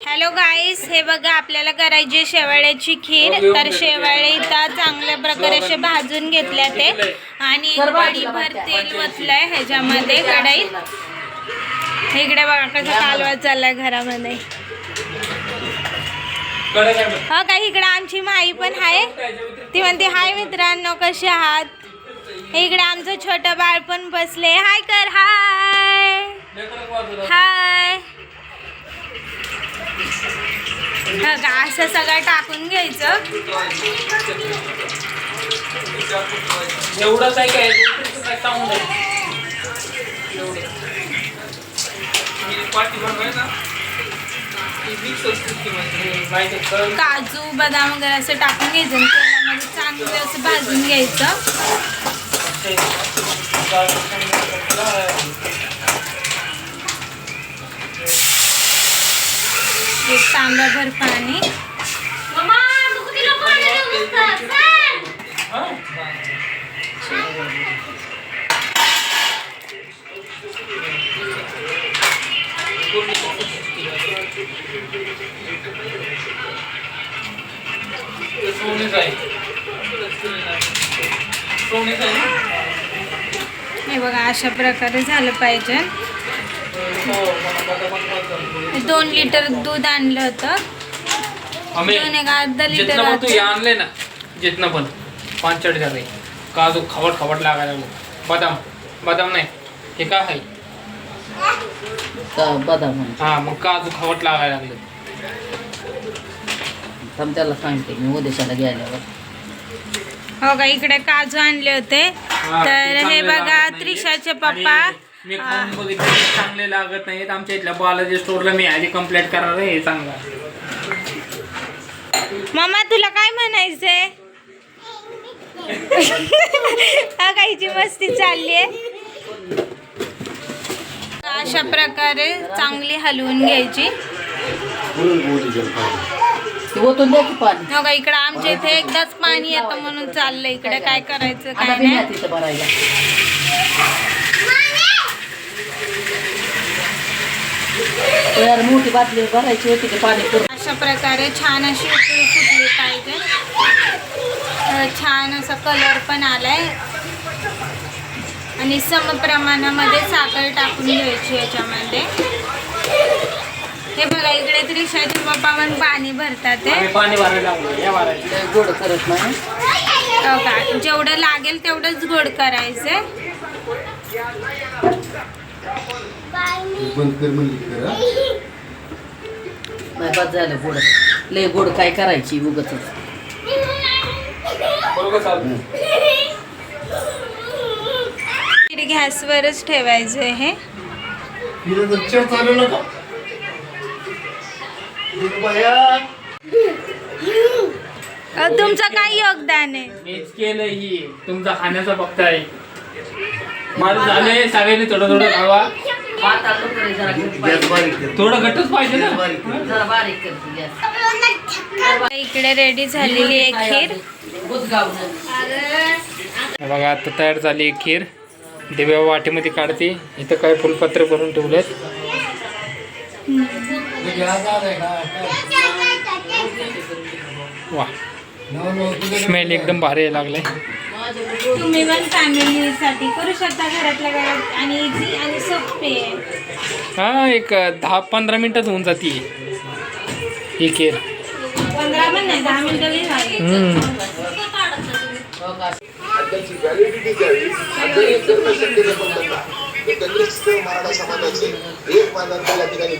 Hello गाईस हे बघा आपल्याला करायची शेवाळ्याची खीर. तर शेवाळे इथं चांगल्या प्रकारे असे भाजून घेतल्या ते. आणि कढीभर तेल वतलंय ह्याच्यामध्ये कढईत. इकडे बघा कसा कालवा चाललाय घरामध्ये. हो का इकडे आमची माई पण आहे ती म्हणते हाय मित्रांनो कसे आहात? इकडे आमचं छोटं बाळ पण बसले. हाय कर हाय. हाय. हा का असं सगळं टाकून घ्यायचं? एवढंच आहे काय? काजू बदाम वगैरे असं टाकून घ्यायचं आणि तेलामध्ये चांगलं असं भाजून घ्यायचं. एक तांब्याभर पाणी. हा? हे बघा अशा प्रकारे झालं पाहिजे. दोन लिटर दूध आणलं होतं. दोन एक अर्धा लिटर जितना पण तू हे. आणले ना जितना पण पांचट झाले. काजू खवट खवट लागायला लागलो? बदाम बदाम नाही. हे काय आहे? का बदाम हा मग काजू खवट लागायला लागले? थांब त्याला सांगते मी उद्याच्याला गेल्यावर हो का इकडे काजू आणले होते. हा, ते तर हे चांगले बघा लागत. त्रिशाचे आणि पप्पा. मी खाऊन बघितले चांगले लागत नाहीत. आमच्या इथल्या बालाजी स्टोरला मी आधी कंप्लेंट करणार आहे हे चांगलं आहे. मम्मा तुला काय म्हणायचंय? हा काहीची मस्ती चालली आहे. अशा प्रकारे चांगली हलवून घ्यायची. ते ओतून द्या की पाणी. हो का इकडं आमच्या इथे एकदाच पाणी येतं म्हणून चाललंय. इकडे काय करायचं काय नाही तो यार मोठी बाटली भरायची होती की पाणी करून? अशा प्रकारे छान अशी उकळी फुटली पाहिजे. तर छान असा कलर पण आलाय. आणि सम प्रमाणामध्ये साखर टाकून घ्यायची याच्यामध्ये. हे बघा इकडे त्रिशाचे पप्पा पण पाणी भरतात गोड करत नाही? जेवढं लागेल तेवढंच गोड करायचंय. बंद कर म्हणली कर हा? नाही बस झालं गोड लय गोड काय करायची उगच गॅसवरच ठेवायचं हे चालू नका. बाया. तुमचं काय योगदान आहे? मीच केलं ही. तुमचा खाण्याचा बघताय माझं झालंय सगळ्यांनी थोडं थोडं खावा पाताळ लवकर जरा घट्ट गॅस बारीक कर. थोडं घट्टच पाहिजे ना? गॅस बारीक कर. जरा बारीक करते गॅस इकडे रेडी झालेली आहे खीर. हे बघा आता तयार झाली आहे खीर. दिव्या वाटीमध्ये काढते. इथं काय फुलपत्र भरून ठेवलेत. वा. स्मेल एकदम भारी यायला लागलाय. तुम्ही पण फॅमिलीसाठी करू शकता घरातल्या घरात. आणि इझी आणि सोपे हा एक दहा पंधरा मिनिटात होऊन जाते ही खीर पंधरा पण नाही दहा मिनिटं बी झाली हे मराठा समाजाचे एक त्या ठिकाणी